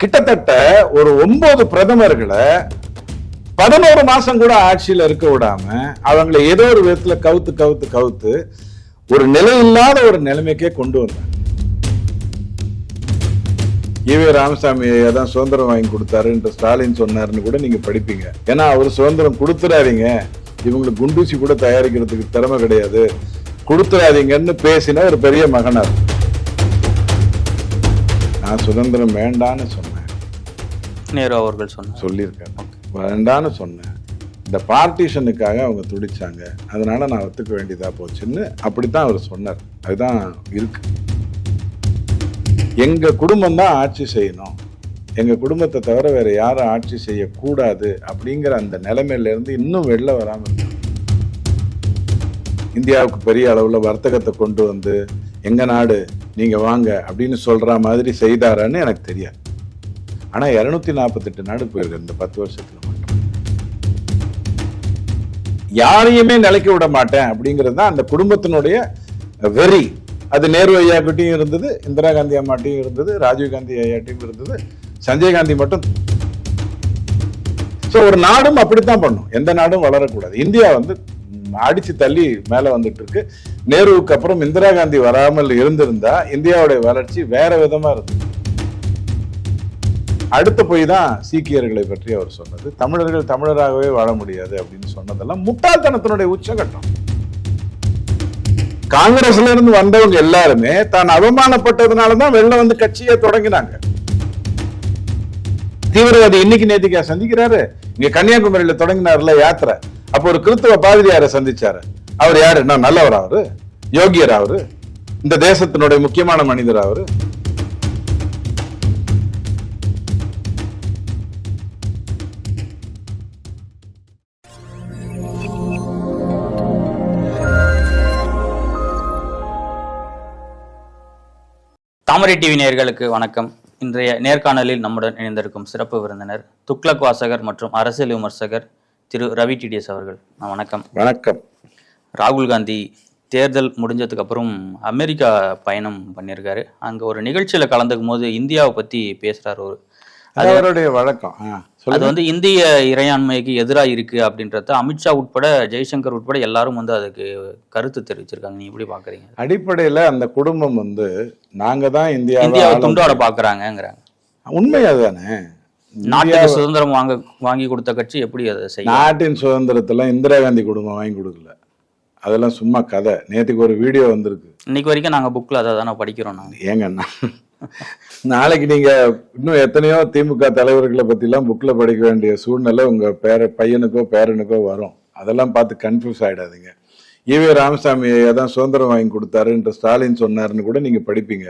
கிட்டத்தட்ட ஒரு ஒன்பது பிரதமர்களை பதினோரு மாசம் கூட ஆட்சியில இருக்க விடாம அவங்களை ஏதோ ஒரு விதத்துல கவுத்து கவுத்து கவுத்து ஒரு நிலை இல்லாத ஒரு நிலைமைக்கே கொண்டு வந்தாங்க. ஈவே ராமசாமி தான் சுதந்திரம் வாங்கி கொடுத்தாருன்ற ஸ்டாலின் சொன்னாருன்னு கூட நீங்க படிப்பீங்க. ஏன்னா அவர் சுதந்திரம் கொடுத்துறாதீங்க. இவங்களுக்கு குண்டூசி கூட தயாரிக்கிறதுக்கு திறமை கிடையாது. கொடுத்துறாதீங்கன்னு பேசின ஒரு பெரிய மகனார். நான் சுதந்திரம் வேண்டான்னு சொன்னேன். நேரு அவர்கள் சொன்னார். சொல்லியிருக்காரு. வேண்டான்னு சொன்னேன். இந்த பார்ட்டிஷனுக்காக அவங்க துடிச்சாங்க. அதனால நான் ஒத்துக்க வேண்டியதா போச்சுன்னு அப்படித்தான் அவர் சொன்னார். அதுதான் இருக்கு. எங்க குடும்பம் தான் ஆட்சி செய்யணும். எங்க குடும்பத்தை தவிர வேற யாரும் ஆட்சி செய்யக்கூடாது அப்படிங்கிற அந்த நிலைமையில இருந்து இன்னும் வெளில வராம இருக்கு இந்தியாவுக்கு பெரிய அளவுல வர்த்தகத்தை கொண்டு வந்து எங்க நாடு நீங்க வாங்க அப்படின்னு சொல்ற மாதிரி செய்தாரான்னு எனக்கு தெரியாது. ஆனா இருநூத்தி நாற்பத்தெட்டு நாடு போயிருக்கு இந்த பத்து வருஷத்தில் மட்டும். யாரையுமே நிலைக்க விட மாட்டேன் அப்படிங்கிறது தான் அந்த குடும்பத்தினுடைய வெறி. அது நேரு ஐயாக்கிட்டையும் இருந்தது இந்திரா காந்தி அம்மாட்டையும் இருந்தது ராஜீவ் காந்தி ஐயாட்டையும் இருந்தது சஞ்சய் காந்தி மட்டும். ஸோ ஒரு நாடும் அப்படித்தான் பண்ணும். எந்த நாடும் வளரக்கூடாது. இந்தியா வந்து அடிச்சு தள்ளி மேல வந்துட்டு இருக்கு நேருவுக்கு அப்புறம் இந்திரா காந்தி வராமல் இருந்திருந்தா இந்தியாவுடைய வளர்ச்சி வேற விதமா இருந்தது. அடுத்த போய் தான் சீக்கியர்களை பற்றி அவர் சொன்னது. தமிழர்கள் தமிழராகவே வாழ முடியாது அப்படின்னு சொன்னதெல்லாம் முட்டாள்தனத்தினுடைய உச்சகட்டம். காங்கிரஸ்ல இருந்து வந்தவங்க எல்லாருமே தான் அவமானப்பட்டதுனால தான் வெளில வந்து கட்சியை தொடங்கினாங்க. தீவிரவாதி இன்னைக்கு நேத்திக்கா சந்திக்கிறாரு. இங்க கன்னியாகுமரியில தொடங்கினார்ல யாத்திரை. அப்போ ஒரு கிறிஸ்தவ பாதிரியாரை சந்திச்சாரு. அவர் யாரு? நான் நல்லவர் அவரு. யோகியர் அவரு. இந்த தேசத்தினுடைய முக்கியமான மனிதர் அவரு. தாமரை டிவி நேர்களுக்கு வணக்கம். இன்றைய நேர்காணலில் நம்முடன் இணைந்திருக்கும் சிறப்பு விருந்தினர் துக்ளக் வாசகர் மற்றும் அரசியல் விமர்சகர் திரு ரவி டிடிஎஸ் அவர்கள் வணக்கம். வணக்கம். ராகுல் காந்தி தேர்தல் முடிஞ்சதுக்கு அப்புறம் அமெரிக்கா பயணம் பண்ணியிருக்காரு. அங்க ஒரு நிகழ்ச்சியில கலந்துக்கும் போது இந்தியாவை பத்தி பேசுறாரு ஒரு அது அவருடைய வழக்கம். அது வந்து இந்திய இறையாண்மைக்கு எதிராக இருக்கு அப்படின்றத அமித்ஷா உட்பட ஜெய்சங்கர் உட்பட எல்லாரும் வந்து அதுக்கு கருத்து தெரிவிச்சிருக்காங்க. நீங்க எப்படி பாக்குறீங்க? அடிப்படையில அந்த குடும்பம் வந்து நாங்க தான் இந்தியாவை இந்தியாவை துண்டாட பாக்குறாங்கங்கிறாங்க. உண்மை அதுதானே. நாட்டுக்கு சுதந்திரம் வாங்க வாங்கி கொடுத்த கட்சி எப்படி அதை செய்யும்? நாட்டின் சுதந்திரத்தெல்லாம் இந்திரா காந்தி குடும்பம் வாங்கி கொடுக்கல. அதெல்லாம் சும்மா கதை. நேத்துக்கு ஒரு வீடியோ வந்திருக்கு. இன்னைக்கு வரைக்கும் நாங்க புக்ல அதை தானே படிக்கிறோம் நாங்க. ஏங்க அண்ணா நாளைக்கு நீங்க இன்னும் எத்தனையோ திமுக தலைவர்களை பத்திலாம் புக்ல படிக்க வேண்டிய சூழ்நிலை உங்க பேர பையனுக்கோ பேரனுக்கோ வரும். அதெல்லாம் பார்த்து கன்ஃபியூஸ் ஆயிடாதீங்க. ஈவே ராமசாமி தான் சுதந்திரம் வாங்கி கொடுத்தாருன்ற ஸ்டாலின் சொன்னாருன்னு கூட நீங்க படிப்பீங்க.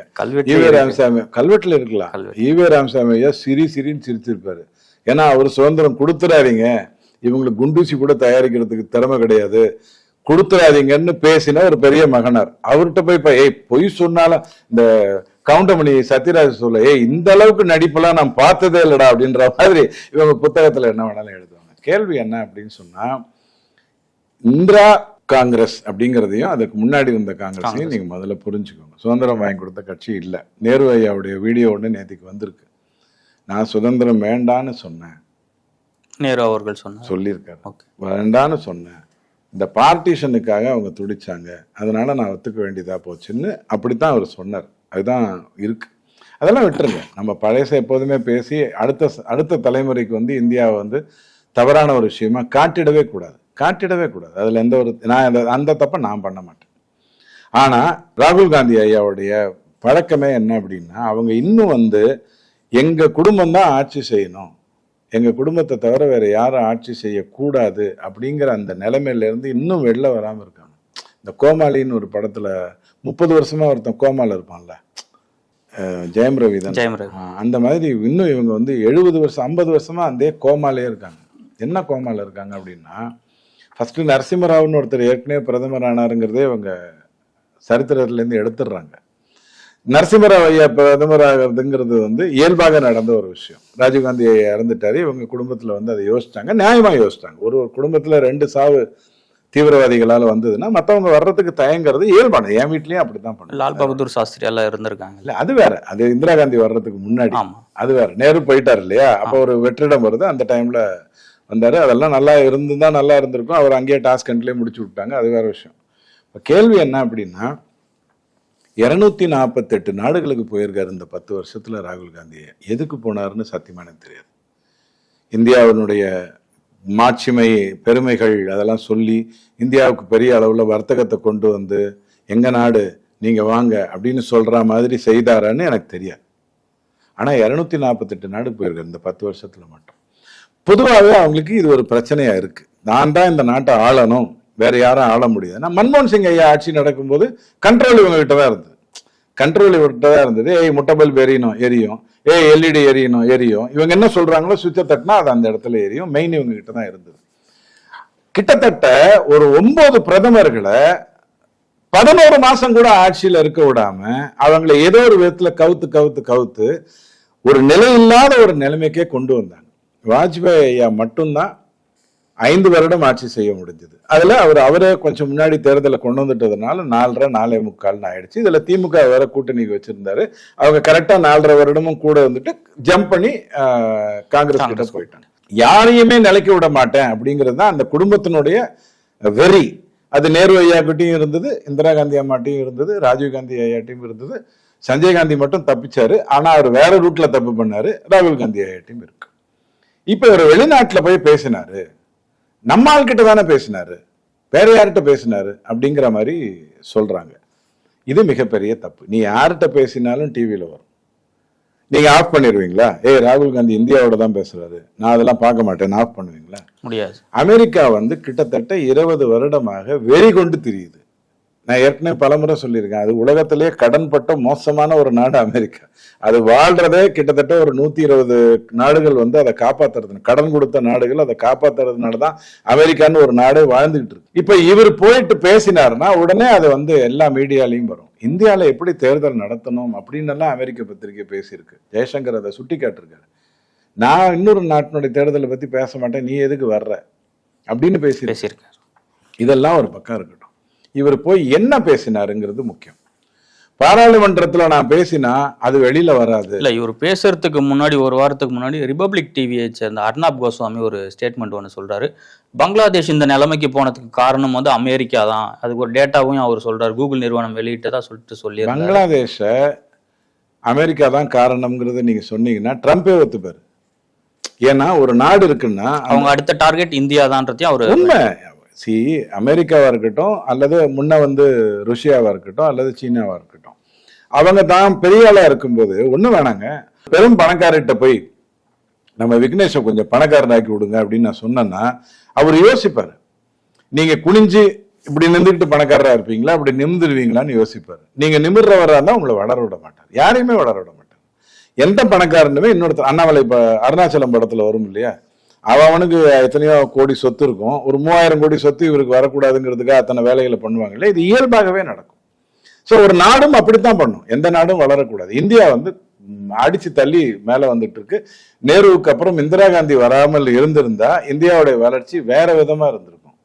ஈவே ராமசாமி கல்வெட்டுல இருக்கலாம். ஈவே ராமசாமி ஐயா சிரி சிரின்னு சிரிச்சிருப்பாரு. ஏன்னா அவர் சுதந்திரம் கொடுத்துறாதீங்க. இவங்களுக்கு குண்டூசி கூட தயாரிக்கிறதுக்கு திறமை கிடையாது. கொடுத்துறாதீங்கன்னு பேசின ஒரு பெரிய மகனார். அவர்கிட்ட போய் ஏய் பொய் சொன்னாலும் இந்த கவுண்டமணி சத்யராஜ் சொல்ல ஏய் இந்த அளவுக்கு நடிப்பெல்லாம் நான் பார்த்ததே இல்லடா அப்படின்ற மாதிரி இவங்க புத்தகத்துல என்ன வேணாலும் எழுதுவாங்க. கேள்வி என்ன அப்படின்னு சொன்னா இந்திரா காங்கிரஸ் அப்படிங்கிறதையும் அதுக்கு முன்னாடி இருந்த காங்கிரஸையும் நீங்க முதல்ல புரிஞ்சுக்கோங்க. சுதந்திரம் வாங்கி கொடுத்த கட்சி இல்லை. நேரு ஐயாவுடைய வீடியோ ஒன்று நேற்றுக்கு வந்திருக்கு. நான் சுதந்திரம் வேண்டான்னு சொன்னேன். நேரு அவர்கள் சொன்னார். சொல்லியிருக்காரு. வேண்டான்னு சொன்னேன். இந்த பார்ட்டிஷனுக்காக அவங்க துடிச்சாங்க. அதனால நான் ஒத்துக்க வேண்டியதா போச்சுன்னு அப்படித்தான் அவர் சொன்னார். அதுதான் இருக்கு. அதெல்லாம் விட்டுருங்க. நம்ம பழச எப்போதுமே பேசி அடுத்த அடுத்த தலைமுறைக்கு வந்து இந்தியாவை வந்து தவறான ஒரு விஷயமா காட்டிடவே கூடாது. காட்டிடவே கூடாது. அதுல எந்த ஒரு நான் அந்த- அந்த தப்பை நான் பண்ண மாட்டேன். ஆனா ராகுல் காந்தி ஐயாவுடைய பழக்கமே என்ன அப்படின்னா அவங்க இன்னும் வந்து எங்க குடும்பம் தான் ஆட்சி செய்யணும். எங்க குடும்பத்தை தவிர வேற யாரும் ஆட்சி செய்யக்கூடாது அப்படிங்கிற அந்த நிலைமையில இருந்து இன்னும் வெளில வராம இருக்காங்க. இந்த கோமாளின்னு ஒரு படத்துல முப்பது வருஷமா ஒருத்தன் கோமால இருப்பான்ல. ஜெயம் ரவி தான் ஜெயம் ரவி. அந்த மாதிரி இன்னும் இவங்க வந்து எழுபது வருஷம் ஐம்பது வருஷமா அந்த கோமாலே இருக்காங்க. என்ன கோமால இருக்காங்க அப்படின்னா ஃபர்ஸ்ட் நரசிம்மராவ்னு ஒருத்தர் ஏற்கனவே பிரதமர் ஆனாருங்கிறதே இவங்க சரித்திரத்துல இருந்து எடுத்துடுறாங்க. நரசிம்மராவ் ஐயா பிரதமர் ஆகிறதுங்கிறது வந்து இயல்பாக நடந்த ஒரு விஷயம். ராஜீவ்காந்தி ஐயா இறந்துட்டாரு இவங்க குடும்பத்துல வந்து அதை யோசிச்சாங்க நியாயமா யோசிச்சாங்க. ஒரு ஒரு குடும்பத்துல ரெண்டு சாவு தீவிரவாதிகளால வந்ததுன்னா மத்தவங்க வர்றதுக்கு தயங்குறது இயல்பானது என் வீட்லயும் அப்படித்தான் பண்ணுவேன் லால் பகதூர் சாஸ்திரி எல்லாம் இருந்திருக்காங்க. இல்ல அது வேற. அது இந்திரா காந்தி வர்றதுக்கு முன்னாடி. அது வேற. நேரு போயிட்டார் இல்லையா? அப்போ ஒரு வெற்றிடம் வருது. அந்த டைம்ல வந்தார். அதெல்லாம் நல்லா இருந்துதான் நல்லா இருந்திருக்கும். அவர் அங்கேயே டாஸ்க் கண்ட்லேயே முடிச்சு விட்டாங்க. அது வேற விஷயம். இப்போ கேள்வி என்ன அப்படின்னா இரநூத்தி நாற்பத்தெட்டு நாடுகளுக்கு போயிருக்காரு இந்த பத்து வருஷத்தில் ராகுல் காந்தி. எதுக்கு போனாருன்னு சத்தியமான தெரியாது. இந்தியாவினுடைய மாட்சிமை பெருமைகள் அதெல்லாம் சொல்லி இந்தியாவுக்கு பெரிய அளவில் வர்த்தகத்தை கொண்டு வந்து எங்கள் நாடு நீங்கள் வாங்க அப்படின்னு சொல்கிற மாதிரி செய்தாரான்னு எனக்கு தெரியாது. ஆனால் இரநூத்தி நாற்பத்தெட்டு நாடு போயிருக்காரு இந்த பத்து வருஷத்தில் மட்டும். பொதுவாகவே அவங்களுக்கு இது ஒரு பிரச்சனையா இருக்கு. நான் தான் இந்த நாட்டை ஆளணும். வேற யாரும் ஆள முடியாது. நான் மன்மோகன் சிங் ஐயா ஆட்சி நடக்கும்போது கண்ட்ரோல் இவங்க கிட்ட தான் இருந்தது. கண்ட்ரோல் இவர்கிட்ட தான் இருந்தது. ஏய் முட்டபல் எரியணும் எரியும். ஏய் எல்இடி எரியணும் எரியும். இவங்க என்ன சொல்றாங்களோ சுவிட்சை தட்டினா அது அந்த இடத்துல எரியும். மெயின் இவங்க கிட்ட தான் இருந்தது. கிட்டத்தட்ட ஒரு ஒன்பது பிரதமர்களை பதினோரு மாசம் கூட ஆட்சியில் இருக்க விடாம அவங்களை ஏதோ ஒரு விதத்துல கவுத்து கவுத்து கவுத்து ஒரு நிலை இல்லாத ஒரு நிலைமைக்கே கொண்டு வந்தாங்க. வாஜ்பாய் ஐயா மட்டும்தான் ஐந்து வருடம் ஆட்சி செய்ய முடிஞ்சது. அதுல அவர் அவரே கொஞ்சம் முன்னாடி தேர்தலை கொண்டு வந்துட்டதுனால நாலரை நாலே முக்கால்னு ஆயிடுச்சு. இதுல திமுக வேற கூட்டணிக்கு வச்சிருந்தாரு. அவங்க கரெக்டா நாலரை வருடமும் கூட வந்துட்டு ஜம்ப் பண்ணி காங்கிரஸ் கிட்ட போயிட்டாங்க. யாரையுமே நிலைக்க விட மாட்டேன் அப்படிங்கிறது தான் அந்த குடும்பத்தினுடைய வெறி. அது நேரு ஐயாக்கிட்டையும் இருந்தது இந்திரா காந்தி அம்மாட்டையும் இருந்தது ராஜீவ் காந்தி ஐயாட்டையும் இருந்தது. சஞ்சய் காந்தி மட்டும் தப்பிச்சாரு. ஆனா அவர் வேற ரூட்ல தப்பு பண்ணாரு. ராகுல் காந்தி ஐயாட்டையும் இருக்கு. இப்ப இவர் வெளிநாட்டுல போய் பேசினாரு. நம்ம ஆள்கிட்ட தானே பேசினாரு. வேற யார்கிட்ட பேசினாரு? அப்படிங்கிற மாதிரி சொல்றாங்க. இது மிகப்பெரிய தப்பு. நீ யார்கிட்ட பேசினாலும் டிவியில வரும். நீங்க ஆஃப் பண்ணிடுவீங்களா ஏய் ராகுல் காந்தி இந்தியாவோட தான் பேசுறாரு. நான் அதெல்லாம் பார்க்க மாட்டேன். ஆஃப் பண்ணுவீங்களா? முடியாது. அமெரிக்கா வந்து கிட்டத்தட்ட இருபது வருடமாக வெறி கொண்டு திரியுது. நான் ஏற்கனவே பலமுறை சொல்லியிருக்கேன். அது உலகத்திலே கடன்பட்ட மோசமான ஒரு நாடு அமெரிக்கா. அது வாழ்றதே கிட்டத்தட்ட ஒரு நூத்தி இருபது நாடுகள் வந்து அதை காப்பாத்துறது கடன் கொடுத்த நாடுகள் அதை காப்பாத்துறதுனால தான் அமெரிக்கான்னு ஒரு நாடு வாழ்ந்துகிட்டு இருக்கு. இப்ப இவர் போயிட்டு பேசினாருன்னா உடனே அது வந்து எல்லா மீடியாலையும் வரும். இந்தியால எப்படி தேர்தல் நடத்தணும் அப்படின்னு எல்லாம் அமெரிக்க பத்திரிகை பேசியிருக்கு. ஜெயசங்கர் அதை சுட்டி காட்டிருக்காரு நான் இன்னொரு நாட்டினுடைய தேர்தலை பத்தி பேச மாட்டேன் நீ எதுக்கு வர்ற? அப்படின்னு பேசி பேசியிருக்காரு. இதெல்லாம் ஒரு பக்கம் இருக்கட்டும். இவர் போய் என்ன பேசினாருங்கிறது முக்கியம். பாராளுமன்றத்துல நான் பேசினா அது வெளியில வராது. இல்ல இவர் பேசுறதுக்கு முன்னாடி ஒரு வாரத்துக்கு முன்னாடி ரிபப்ளிக் டிவியை சேர்ந்த அர்னாப் கோஸ்வாமி ஒரு ஸ்டேட்மெண்ட் ஒன்று சொல்றாரு. பங்களாதேஷ் இந்த நிலைமைக்கு போனதுக்கு காரணம் வந்து அமெரிக்கா தான். அதுக்கு ஒரு டேட்டாவும் அவர் சொல்றாரு. கூகுள் நிறுவனம் வெளியிட்டதா சொல்லிட்டு சொல்லி பங்களாதேஷ அமெரிக்கா தான் காரணம்ங்கிறத நீங்க சொன்னீங்கன்னா ட்ரம்பே ஒத்துப்பாரு. ஏன்னா ஒரு நாடு இருக்குன்னா அவங்க அடுத்த டார்கெட் இந்தியா தான்றதையும் அவர் உண்மை. சி அமெரிக்காவாக இருக்கட்டும் அல்லது முன்ன வந்து ருஷியாவாக இருக்கட்டும் அல்லது சீனாவாக இருக்கட்டும். அவங்க தான் பெரிய ஆளாக இருக்கும்போது ஒன்றும் வேணாங்க. பெரும் பணக்காரர்கிட்ட போய் நம்ம விக்னேஷை கொஞ்சம் பணக்காரனாக்கி விடுங்க அப்படின்னு நான் சொன்னேன்னா அவர் யோசிப்பார். நீங்கள் குனிஞ்சு இப்படி நின்றுக்கிட்டு பணக்காரராக இருப்பீங்களா அப்படி நிமிந்துடுவீங்களான்னு யோசிப்பார். நீங்கள் நிமிர்றவராக இருந்தால் உங்களை வளர விட மாட்டார். யாரையுமே வளர விட மாட்டார். எந்த பணக்காரனுமே இன்னொருத்தர் அண்ணாமலை இப்போ அருணாச்சலம் படத்தில் வரும் இல்லையா? அவனுக்கு எத்தனையோ கோடி சொத்து இருக்கும். ஒரு மூவாயிரம் கோடி சொத்து இவருக்கு வரக்கூடாதுங்கிறதுக்காக அத்தனை வேலைகளை பண்ணுவாங்க இல்லை இது இயல்பாகவே நடக்கும். ஸோ ஒரு நாடும் அப்படித்தான் பண்ணும். எந்த நாடும் வளரக்கூடாது. இந்தியா வந்து அடிச்சு தள்ளி மேலே வந்துட்டு இருக்கு நேருவுக்கு அப்புறம் இந்திரா காந்தி வராமல் இருந்திருந்தா இந்தியாவுடைய வளர்ச்சி வேற விதமா இருந்திருக்கும்.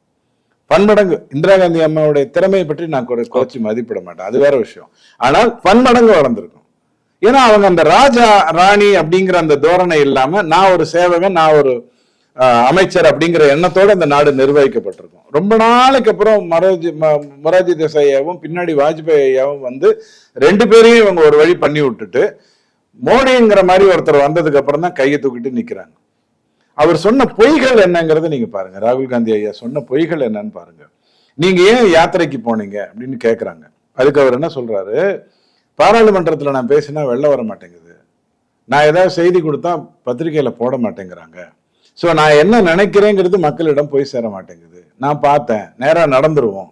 பன்மடங்கு. இந்திரா காந்தி அம்மாவுடைய திறமையை பற்றி நான் குறைச்சி மதிப்பிட மாட்டேன். அது வேற விஷயம். ஆனால் பன்மடங்கு வளர்ந்துருக்கும். ஏன்னா அவங்க அந்த ராஜா ராணி அப்படிங்கிற அந்த தோரணை இல்லாம நான் ஒரு சேவகன் நான் ஒரு அமைச்சர் அப்படிங்கிற எண்ணத்தோடு அந்த நாடு நிர்வகிக்கப்பட்டிருக்கும். ரொம்ப நாளைக்கு அப்புறம் மரோஜி ம- மொரார்ஜி தேசாயாவும் பின்னாடி வாஜ்பாய் ஐயாவும் வந்து ரெண்டு பேரையும் இவங்க ஒரு வழி பண்ணி விட்டுட்டு மோடிங்கிற மாதிரி ஒருத்தர் வந்ததுக்கு அப்புறம் தான் கையை தூக்கிட்டு நிற்கிறாங்க அவர் சொன்ன பொய்கள் என்னங்கிறத நீங்க பாருங்க. ராகுல் காந்தி ஐயா சொன்ன பொய்கள் என்னன்னு பாருங்க. நீங்க ஏன் யாத்திரைக்கு போனீங்க அப்படின்னு கேட்குறாங்க அதுக்கு அவர் என்ன சொல்றாரு? பாராளுமன்றத்தில் நான் பேசினா வெளில வர மாட்டேங்குது. நான் ஏதாவது செய்தி கொடுத்தா பத்திரிகையில போட மாட்டேங்கிறாங்க. ஸோ நான் என்ன நினைக்கிறேங்கிறது மக்களிடம் போய் சேர மாட்டேங்குது. நான் பார்த்தேன் நேராக நடந்துருவோம்.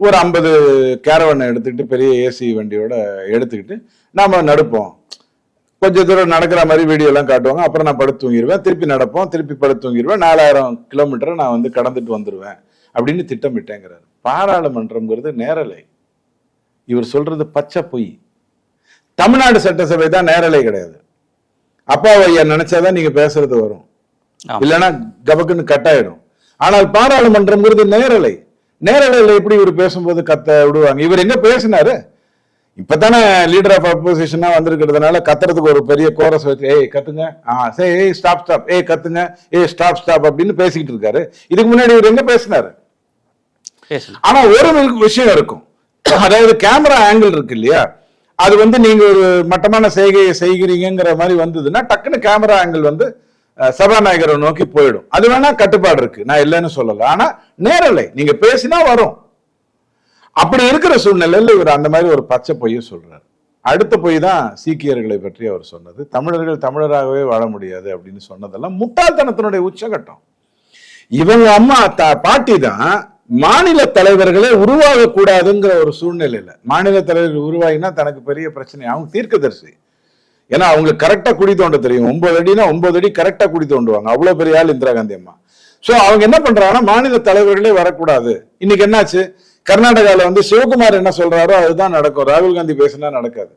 ஒரு ஐம்பது கேரவனை எடுத்துக்கிட்டு பெரிய ஏசி வண்டியோட எடுத்துக்கிட்டு நாம் நடப்போம். கொஞ்ச தூரம் நடக்கிற மாதிரி வீடியோலாம் காட்டுவாங்க. அப்புறம் நான் படுத்து தூங்கிடுவேன் திருப்பி நடப்போம். திருப்பி படுத்து தூங்கிடுவேன் நாலாயிரம் கிலோமீட்டரை நான் வந்து கடந்துட்டு வந்துடுவேன் அப்படின்னு திட்டமிட்டேங்கிறார். பாராளுமன்றம்ங்கிறது நேரலை. இவர் சொல்றது பச்சை பொய். தமிழ்நாடு சட்டசபை தான் நேரலை கிடையாது. அப்பாவை நினைச்சாதான் நீங்க பேசுறது வரும். இல்லைன்னா கபக்குன்னு கட் ஆயிடும். ஆனால் பாராளுமன்றம்ங்கிறது நேரலை. நேரலையில் எப்படி இவர் பேசும்போது கத்த விடுவாங்க? இவர் எங்க பேசினாரு? இப்பதானே லீடர் ஆஃப் அப்போசிஷனா வந்திருக்கிறதுனால கத்துறதுக்கு ஒரு பெரிய கோரஸ் வச்சு ஏய் கத்துங்க. ஆ சரி ஏய் ஸ்டாப் ஸ்டாப் ஏய் கத்துங்க. ஏய் ஸ்டாப் ஸ்டாப் அப்படின்னு பேசிக்கிட்டு இருக்காரு. இதுக்கு முன்னாடி இவர் எங்க பேசினாரு? ஆனா ஒரு விஷயம் இருக்கும். அதாவது கேமரா ஆங்கிள் இருக்கு இல்லையா? அது வந்து நீங்க ஒரு மட்டமான செய்கையை செய்கிறீங்கிற மாதிரி வந்ததுன்னா டக்குன்னு கேமரா ஆங்கிள் வந்து சபாநாயகரை நோக்கி போயிடும். அது வேணா கட்டுப்பாடு இருக்கு. நான் இல்லைன்னு சொல்லல. ஆனா நேரலை. நீங்க பேசினா வரும். அப்படி இருக்கிற சூழ்நிலையில் இவர் அந்த மாதிரி ஒரு பச்சை பொய்யை சொல்றாரு. அடுத்த பொய் தான் சீக்கியர்களை பற்றி அவர் சொன்னது. தமிழர்கள் தமிழராகவே வாழ முடியாது அப்படின்னு சொன்னதெல்லாம் முட்டாள்தனத்தினுடைய உச்சகட்டம். இவங்க அம்மா த- பாட்டி தான் மாநில தலைவர்களே உருவாக கூடாதுங்கிற ஒரு சூழ்நிலையில. மாநில தலைவர்கள் உருவாகினா தனக்கு பெரிய பிரச்சனை. அவங்க தீர்க்கதரிசி. ஏன்னா அவங்களுக்கு கரெக்டா குடி தோண்ட தெரியும். ஒன்பது அடினா ஒன்பது அடி கரெக்டா குடி தோண்டுவாங்க. அவ்வளவு பெரிய ஆள் இந்திரா காந்தி அம்மா. சோ அவங்க என்ன பண்றாங்கன்னா மாநில தலைவர்களே வரக்கூடாது. இன்னைக்கு என்னாச்சு? கர்நாடகால வந்து சிவகுமார் என்ன சொல்றாரோ அதுதான் நடக்கும். ராகுல் காந்தி பேசினா நடக்காது.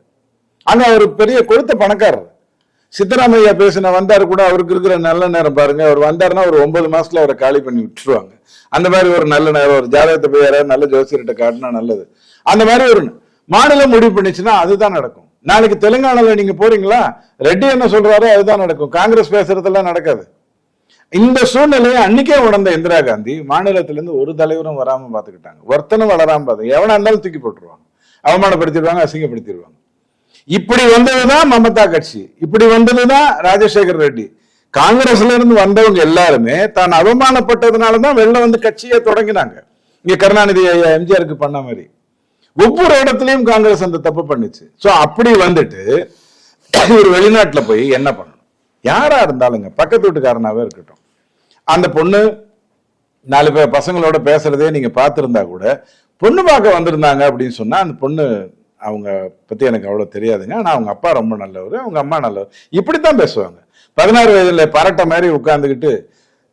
ஆனா அவர் பெரிய கொழுத்த பணக்காரர். சித்தராமையா பேசின வந்தாரு கூட அவருக்கு இருக்கிற நல்ல நேரம் பாருங்க. அவர் வந்தாருன்னா ஒரு ஒன்பது மாசத்துல அவரை காலி பண்ணி விட்டுருவாங்க. அந்த மாதிரி ஒரு நல்ல நேரம் ஒரு ஜாதகத்தை போய் யாராவது நல்ல ஜோசியர்கிட்ட காட்டினா நல்லது. அந்த மாதிரி ஒரு மாநிலம் முடிவு பண்ணுச்சுன்னா அதுதான் நடக்கும். நாளைக்கு தெலுங்கானால நீங்க போறீங்களா? ரெட்டி என்ன சொல்றாரோ அதுதான் நடக்கும். காங்கிரஸ் பேசுறதெல்லாம் நடக்காது. இந்த சூழ்நிலையை அன்னைக்கே உணர்ந்த இந்திரா காந்தி மாநிலத்திலிருந்து ஒரு தலைவரும் வராம பாத்துக்கிட்டாங்க ஒருத்தனும் வளராம பார்த்து எவனா இருந்தாலும் தூக்கி போட்டுருவாங்க. அவமானப்படுத்திடுவாங்க அசிங்கப்படுத்திடுவாங்க. இப்படி வந்ததுதான் மமதா கட்சி. இப்படி வந்ததுதான் ராஜசேகர் ரெட்டி. காங்கிரஸ்ல இருந்து வந்தவங்க எல்லாருமே தான் அவமானப்பட்டதுனாலதான் வெளில வந்து கட்சியை தொடங்கினாங்க. இங்க கருணாநிதி ஐயா எம்ஜிஆருக்கு பண்ண மாதிரி. ஒவ்வொரு இடத்துலயும் காங்கிரஸ் அந்த தப்பு பண்ணுச்சு. சோ அப்படி வந்துட்டு ஒரு வெளிநாட்டுல போய் என்ன பண்ணணும்? யாரா இருந்தாலுங்க பக்கத்து வீட்டுக்காரனாவே இருக்கட்டும். அந்த பொண்ணு நாலு பேர் பசங்களோட பேசுறதே நீங்க பார்த்துருந்தா கூட பொண்ணு பார்க்க வந்திருந்தாங்க அப்படின்னு சொன்னா அந்த பொண்ணு அவங்க பத்தி எனக்கு அவ்வளவு தெரியாதுங்க. ஆனா அவங்க அப்பா ரொம்ப நல்லவர் அவங்க அம்மா நல்லவர். இப்படித்தான் பேசுவாங்க. பதினாறு வயதுல பரட்டை மாதிரி உட்காந்துக்கிட்டு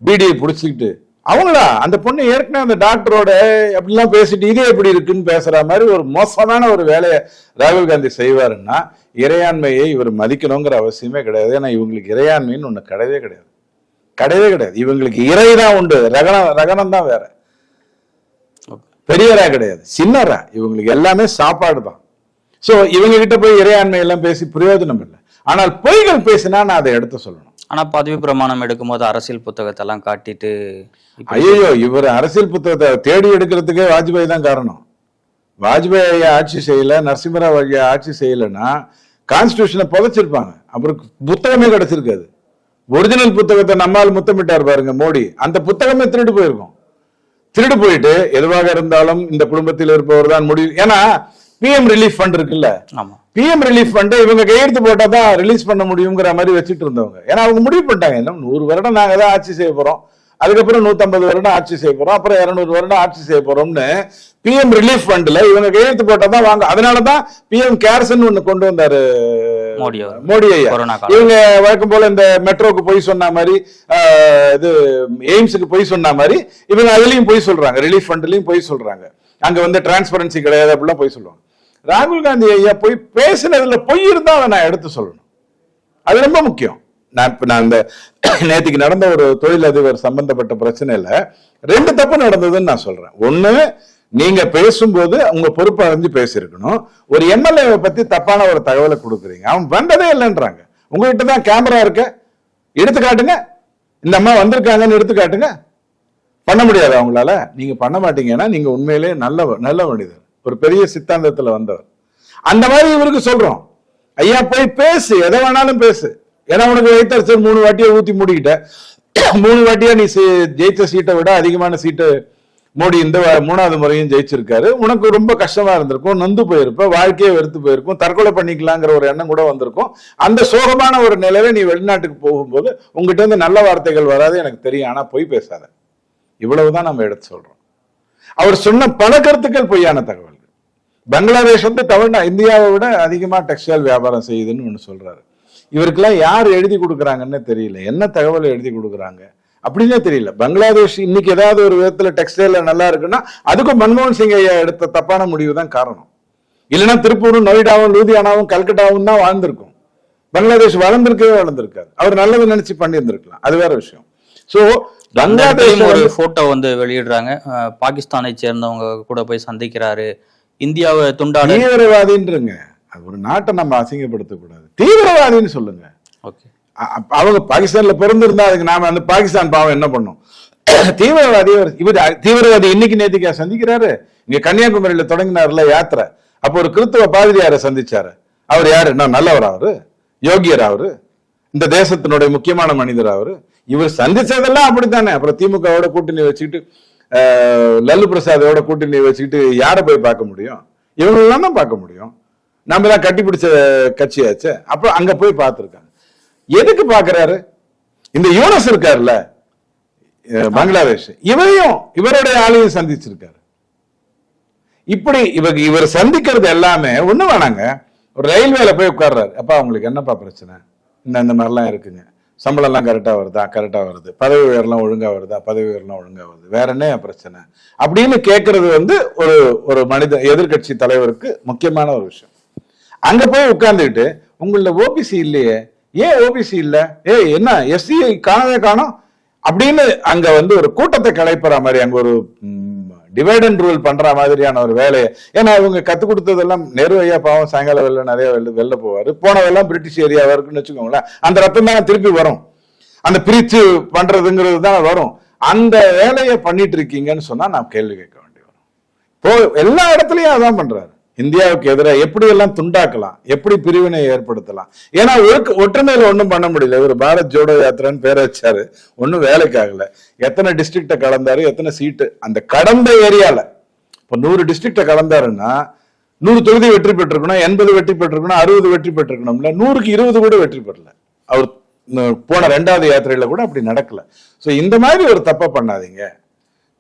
பீடியை பிடிச்சிக்கிட்டு அவங்களா? அந்த பொண்ணு ஏற்கனவே அந்த டாக்டரோட அப்படிலாம் பேசிட்டு இதே எப்படி இருக்குன்னு பேசுற மாதிரி ஒரு மோசமான ஒரு வேலையை ராகுல் காந்தி செய்வாருன்னா இறையாண்மையை இவர் மதிக்கணுங்கிற அவசியமே கிடையாது. ஏன்னா இவங்களுக்கு இறையாண்மைன்னு ஒன்று கிடையவே கிடையாது. கிடையவே கிடையாது. இவங்களுக்கு இறை தான் உண்டு. ரகணம் ரகணம் தான் வேற. பெரியரா கிடையாது. சின்னரா. இவங்களுக்கு எல்லாமே சாப்பாடு தான். ஸோ இவங்க கிட்ட போய் இறையாண்மை எல்லாம் பேசி பிரயோஜனம் இல்லை. ஆனால் பொய்கள் பேசினா நான் அதை எடுத்து சொல்லணும். ஆனா பதவி பிரமாணம் எடுக்கும்போது அரசியல் புத்தகத்தை எல்லாம் காட்டிட்டு ஐயோ இவர் அரசியல் புத்தகத்தை தேடி எடுக்கிறதுக்கே வாஜ்பாய் தான் காரணம். வாஜ்பாய் ஐயா ஆட்சி செய்யல நரசிம்மராவ் ஐயா ஆட்சி செய்யலைன்னா கான்ஸ்டியூஷனை புதைச்சிருப்பாங்க. அப்புறம் புத்தகமே கிடைச்சிருக்காது. ஒரிஜினல் புத்தகத்தை நம்மால் முத்தமிட்டார் பாருங்க மோடி. அந்த புத்தகமே திருடு போயிருக்கும். திருடு போயிட்டு எதுவாக இருந்தாலும் இந்த குடும்பத்தில் இருப்பவர் தான் முடிவு. ஏன்னா பிஎம் ரிலீஃப் ஃபண்ட் இருக்குல்ல. ஆமா. பிஎம் ரிலீஃப் ஃபண்ட் இவங்க கையெழுத்து போட்டா தான் ரிலீஸ் பண்ண முடியுங்கிற மாதிரி வச்சுட்டு இருந்தவங்க. ஏன்னா அவங்க முடிவு பண்ணிட்டாங்க. என்ன நூறு வருடம் நாங்க தான் ஆட்சி செய்ய போறோம். அதுக்கப்புறம் நூத்தம்பது வருடம் ஆட்சி செய்ய போறோம். அப்புறம் இருநூறு வருடம் ஆட்சி செய்ய போறோம்னு பிஎம் ரிலீஃப் ஃபண்ட்ல இவங்க கையெழுத்து போட்டா தான் வாங்க அதனாலதான் பிஎம் கேர்ஸ்ன்னு ஒண்ணு கொண்டு வந்தாரு மோடி மோடி ஐயா. இவங்க வழக்கம் போல இந்த மெட்ரோக்கு போய் சொன்ன மாதிரி இது எய்ம்ஸுக்கு போய் சொன்ன மாதிரி இவங்க அதுலயும் போய் சொல்றாங்க. ரிலீஃப் ஃபண்ட்லயும் போய் சொல்றாங்க. அங்க வந்து டிரான்ஸ்பரன்சி கிடையாது அப்படிலாம் போய் சொல்லுவாங்க. ராகுல் காந்தி ஐயா போய் பேசினதுல பொய் இருந்தா அதை நான் எடுத்து சொல்லணும். அது ரொம்ப முக்கியம். நான் இப்ப நான் இந்த நேற்றுக்கு நடந்த ஒரு தொழிலதிபர் சம்பந்தப்பட்ட பிரச்சனையில ரெண்டு தப்பு நடந்ததுன்னு நான் சொல்றேன். ஒண்ணு நீங்க பேசும்போது உங்க பொறுப்பு அறிஞ்சு பேசியிருக்கணும். ஒரு எம்எல்ஏவை பத்தி தப்பான ஒரு தகவலை கொடுக்குறீங்க. அவன் வந்ததே இல்லைன்றாங்க. உங்ககிட்ட தான் கேமரா இருக்க. எடுத்து காட்டுங்க. இந்த அம்மா வந்திருக்காங்கன்னு எடுத்து காட்டுங்க. பண்ண முடியாது அவங்களால. நீங்க பண்ண மாட்டீங்கன்னா நீங்க உண்மையிலே நல்ல நல்ல மனிதர். ஒரு பெரிய சித்தாந்தத்துல வந்தவர். அந்த மாதிரி இவருக்கு சொல்றோம். ஐயா போய் பேசு எதை வேணாலும் பேசு. ஏன்னா உனக்கு வைத்தரசர் மூணு வாட்டியா ஊத்தி மூடிக்கிட்ட. மூணு வாட்டியா நீ ஜெயிச்ச சீட்டை விட அதிகமான சீட்டு மோடி இந்த மூணாவது முறையும் ஜெயிச்சிருக்காரு. உனக்கு ரொம்ப கஷ்டமா இருந்திருக்கும். நொந்து போயிருப்ப வாழ்க்கையை வெறுத்து போயிருக்கும். தற்கொலை பண்ணிக்கலாங்கிற ஒரு எண்ணம் கூட வந்திருக்கும். அந்த சோகமான ஒரு நிலையில நீ வெளிநாட்டுக்கு போகும்போது உங்ககிட்ட இருந்து நல்ல வார்த்தைகள் வராது எனக்கு தெரியும். ஆனா பொய் பேசாத. இவ்வளவுதான் நம்ம எடுத்து சொல்றோம். அவர் சொன்ன பல கருத்துக்கள் பொய்யான தகவல். பங்களாதேஷ் வந்து தமிழ்நா இந்தியாவை விட அதிகமா டெக்ஸ்டைல் வியாபாரம் செய்யுதுன்னு ஒண்ணு சொல்றாரு. இவருக்கெல்லாம் யார் எழுதி கொடுக்குறாங்கன்னு தெரியல. என்ன தகவலை எழுதி கொடுக்குறாங்க? அப்படின்னே தெரியல. பங்களாதேஷ் இன்னைக்கு ஏதாவது ஒரு விதத்துல டெக்ஸ்டைல்ல நல்லா இருக்குன்னா அதுக்கும் மன்மோகன் சிங் ஐயா எடுத்த தப்பான முடிவு தான் காரணம். இல்லைன்னா திருப்பூரும் நொய்டாவும் லூதியானாவும் கல்கட்டாவும் தான் வாழ்ந்திருக்கும். பங்களாதேஷ் வளர்ந்திருக்கவே வளர்ந்திருக்காது அவர் நல்லது நினைச்சு பண்ணியிருந்திருக்கலாம். அது வேற விஷயம். இடத்துலயும் பங்களாதேஷ் ஒரு போட்டோ வந்து வெளியிடுறாங்க. பாகிஸ்தானை சேர்ந்தவங்க கூட போய் சந்திக்கிறாரு. இந்தியாவை துண்டாட தீவிரவாதின்றங்க. ஒரு நாட்டை நம்ம அசிங்கப்படுத்தக்கூடாது. தீவிரவாதின்னு சொல்லுங்க. ஓகே. அவங்க பாகிஸ்தான்ல பிறந்திருந்தா அதுக்கு நாம அந்த பாகிஸ்தான் பாவம் என்ன பண்ணும்? தீவிரவாதி இவர் தீவிரவாதி இன்னைக்கு நேத்திக்கா சந்திக்கிறாரு? இங்க கன்னியாகுமரியில தொடங்கினார்ல யாத்திரை. அப்போ ஒரு கிறிஸ்தவ பாதிரியாரை சந்திச்சாரு. அவர் யாரு? நான் நல்லவர் அவரு? யோகியர் அவரு? இந்த தேசத்தினுடைய முக்கியமான மனிதர் அவரு? இவர் சந்திச்சதெல்லாம் அப்படித்தானே. அப்புறம் திமுகவோட கூட்டணி வச்சுக்கிட்டு லல்லு பிரசாதோட கூட்டணி வச்சுக்கிட்டு யாரை போய் பார்க்க முடியும்? இவங்களெல்லாம் தான் பார்க்க முடியும். நம்ம தான் கட்டி பிடிச்ச கட்சியாச்சே. அப்போ அங்க போய் பார்த்துருக்காங்க. எதுக்கு பார்க்கறாரு? இந்த யூனஸ் இருக்காருல்ல பங்களாதேஷ். இவரையும் இவருடைய ஆளையும் சந்திச்சிருக்காரு. இப்படி இவர் இவர் சந்திக்கிறது எல்லாமே ஒண்ணு வேணாங்க ஒரு ரயில்வேல போய் உட்கார்றாரு. அப்பா உங்களுக்கு என்னப்பா பிரச்சனை? இந்த இந்த மாதிரிலாம் இருக்குங்க. சம்பளம்லாம் கரெக்டாக கரெக்டா வருதா? கரெக்டா வருது. பதவி உயர்லாம் ஒழுங்கா வருதா? பதவி உயர்லாம் ஒழுங்கா வருது. வேற என்ன பிரச்சனை? அப்படின்னு கேட்கறது வந்து ஒரு ஒரு மனித எதிர்க்கட்சி தலைவருக்கு முக்கியமான ஒரு விஷயம். அங்க போய் உட்கார்ந்துக்கிட்டு உங்கள ஓபிசி இல்லையே. ஏன் ஓபிசி இல்ல? ஏய் என்ன எஸ்சி காணவே காணோம்? அப்படின்னு அங்க வந்து ஒரு கூட்டத்தை கலைப்புற மாதிரி அங்க ஒரு டிவைட் அண்ட் ரூல் பண்ற மாதிரியான ஒரு வேலையை. ஏன்னா இவங்க கத்து கொடுத்ததெல்லாம் நெரு ஐயா பாவம் சாயங்காலம் வெளில நிறைய வெளில வெளில போவாரு. போனதெல்லாம் பிரிட்டிஷ் ஏரியாவா இருக்குன்னு வச்சுக்கோங்களேன். அந்த ரத்தம் தான் திருப்பி வரும். அந்த பிரிச்சு பண்றதுங்கிறது தான் வரும். அந்த வேலையை பண்ணிட்டு இருக்கீங்கன்னு சொன்னா நான் கேள்வி கேட்க வேண்டி வரும். இப்போ எல்லா இடத்துலயும் அதான் பண்றாரு. இந்தியாவுக்கு எதிராக எப்படியெல்லாம் துண்டாக்கலாம்? எப்படி பிரிவினை ஏற்படுத்தலாம்? ஏன்னா ஒழுக்க ஒற்றுமையில ஒன்றும் பண்ண முடியல. இவர் பாரத் ஜோடோ யாத்திரான்னு பேர் வச்சாரு. ஒன்றும் வேலைக்கு ஆகல. எத்தனை டிஸ்ட்ரிக்ட கலந்தாரு? எத்தனை சீட்டு அந்த கடந்த ஏரியால. இப்போ நூறு டிஸ்ட்ரிக்ட கலந்தாருன்னா நூறு தொகுதி வெற்றி பெற்றிருக்கணும் எண்பது வெற்றி பெற்றிருக்கணும் அறுபது வெற்றி பெற்றிருக்கணும்ல. நூறுக்கு இருபது கூட வெற்றி பெறல. அவர் போன ரெண்டாவது யாத்திரையில கூட அப்படி நடக்கல. ஸோ இந்த மாதிரி ஒரு தப்பை பண்ணாதீங்க.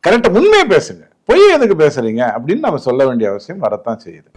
கரெக்டாக உண்மையை பேசுங்க. பொய் எதுக்கு பேசுறீங்க அப்படின்னு நம்ம சொல்ல வேண்டிய அவசியம் வரத்தான் செய்யுது.